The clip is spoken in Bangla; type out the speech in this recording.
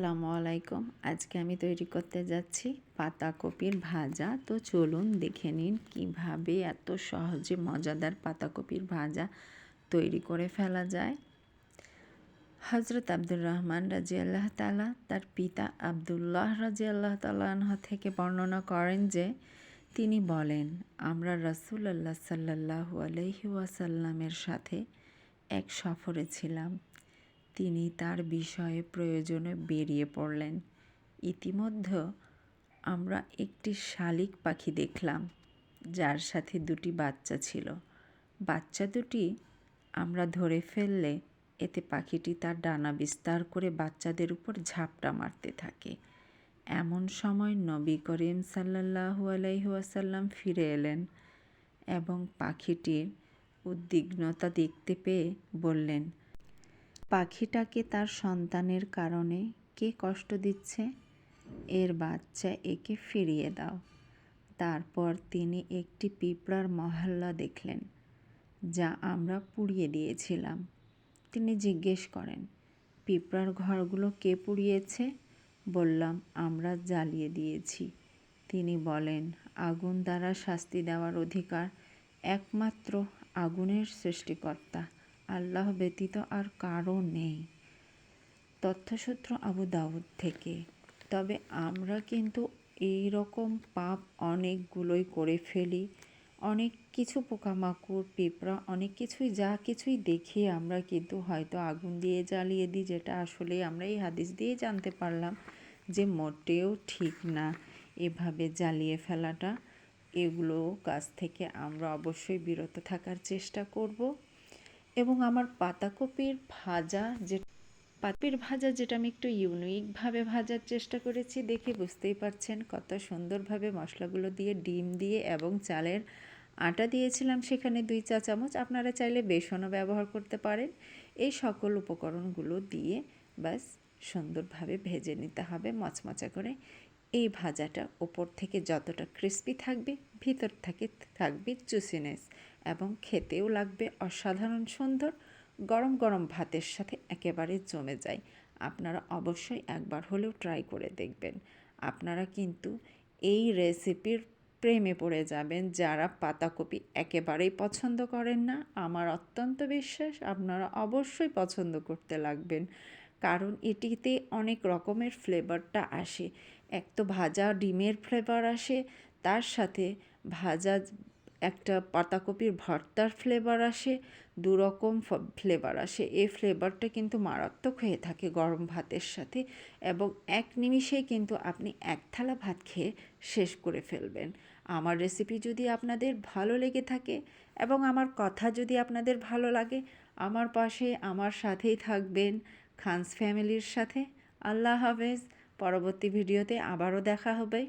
আসসালামু আলাইকুম। আজকে আমি তৈরি করতে যাচ্ছি পাতাকপির ভাজা। তো চলুন দেখে নিন কীভাবে এত সহজে মজাদার পাতাকপির ভাজা তৈরি করে ফেলা যায়। হজরত আব্দুর রহমান রাজি আল্লাহ তালা তার পিতা আবদুল্লাহ রাজি আল্লাহ তালাহ থেকে বর্ণনা করেন যে, তিনি বলেন, আমরা রসুল্লাহ সাল্লাহু আলহি ওয়াসাল্লামের সাথে এক সফরে ছিলাম। তিনি তার বিষয়ে প্রয়োজনে বেরিয়ে পড়লেন। ইতিমধ্যে আমরা একটি শালিক পাখি দেখলাম, যার সাথে দুটি বাচ্চা ছিল। বাচ্চা দুটি আমরা ধরে ফেললে এতে পাখিটি তার ডানা বিস্তার করে বাচ্চাদের উপর ঝাপটা মারতে থাকে। এমন সময় নবী করিম সাল্লাহু আলাইহাসাল্লাম ফিরে এলেন এবং পাখিটির উদ্বিগ্নতা দেখতে পেয়ে বললেন পাখিটাকে তার সন্তানের কারণে কে কষ্ট দিচ্ছে? এর বাচ্চা একে ফিরিয়ে দাও। তারপর তিনি একটি পিঁপড়ার মহল্লা দেখলেন, যা আমরা পুড়িয়ে দিয়েছিলাম। তিনি জিজ্ঞেস করেন, পিঁপড়ার ঘরগুলো কে পুড়িয়েছে? বললাম, আমরা জ্বালিয়ে দিয়েছি। তিনি বলেন, আগুন দ্বারা শাস্তি দেওয়ার অধিকার একমাত্র আগুনের সৃষ্টিকর্তা। আল্লাহ ব্যতীত আর কারও নেই। তথ্যসূত্র আবু দাউদ থেকে। তবে আমরা কিন্তু এই রকম পাপ অনেকগুলোই করে ফেলি। অনেক কিছু পোকামাকড়, পিঁপড়া, অনেক কিছুই, যা কিছুই দেখি আমরা কিন্তু হয়তো আগুন দিয়ে জ্বালিয়ে দিই, যেটা আসলে আমরা এই হাদিস দিয়ে জানতে পারলাম যে মোটেও ঠিক না এভাবে জ্বালিয়ে ফেলাটা। এগুলো কাছ থেকে আমরা অবশ্যই বিরত থাকার চেষ্টা করব। এবং আমার পাতাকপির ভাজা যে পাতির ভাজা যেটা আমি একটু ইউনিকভাবে ভাজার চেষ্টা করেছি, দেখে বুঝতেই পারছেন কত সুন্দরভাবে মশলাগুলো দিয়ে ডিম দিয়ে এবং চালের আটা দিয়েছিলাম সেখানে দুই চা চামচ। আপনারা চাইলে বেসনও ব্যবহার করতে পারেন। এই সকল উপকরণগুলো দিয়ে ব্যাস সুন্দরভাবে ভেজে নিতে হবে, মচমচা করে এই ভাজাটা ওপর থেকে যতটা ক্রিস্পি থাকবে, ভিতর থেকে থাকবে জুসিনেস এবং খেতেও লাগবে অসাধারণ সুন্দর। গরম গরম ভাতের সাথে একেবারে জমে যায়। আপনারা অবশ্যই একবার হলেও ট্রাই করে দেখবেন। আপনারা কিন্তু এই রেসিপির প্রেমে পড়ে যাবেন। যারা পাতাকপি একেবারেই পছন্দ করেন না, আমার অত্যন্ত বিশ্বাস, আপনারা অবশ্যই পছন্দ করতে লাগবেন। কারণ এটিতে অনেক রকমের ফ্লেভারটা আসে। এক তো ভাজা ডিমের ফ্লেভার আসে, তার সাথে ভাজা একটা পাতাকপির ভর্তার ফ্লেভার আসে, দু রকম ফ্লেভার আসে। এই ফ্লেভারটা কিন্তু মারাত্মক হয়ে থাকে গরম ভাতের সাথে এবং এক নিমিষেই কিন্তু আপনি এক থালা ভাত খেয়ে শেষ করে ফেলবেন। আমার রেসিপি যদি আপনাদের ভালো লেগে থাকে এবং আমার কথা যদি আপনাদের ভালো লাগে, আমার পাশে, আমার সাথেই থাকবেন। খানস ফ্যামিলির সাথে। আল্লাহ হাফেজ। পরবর্তী ভিডিওতে আবারও দেখা হবে।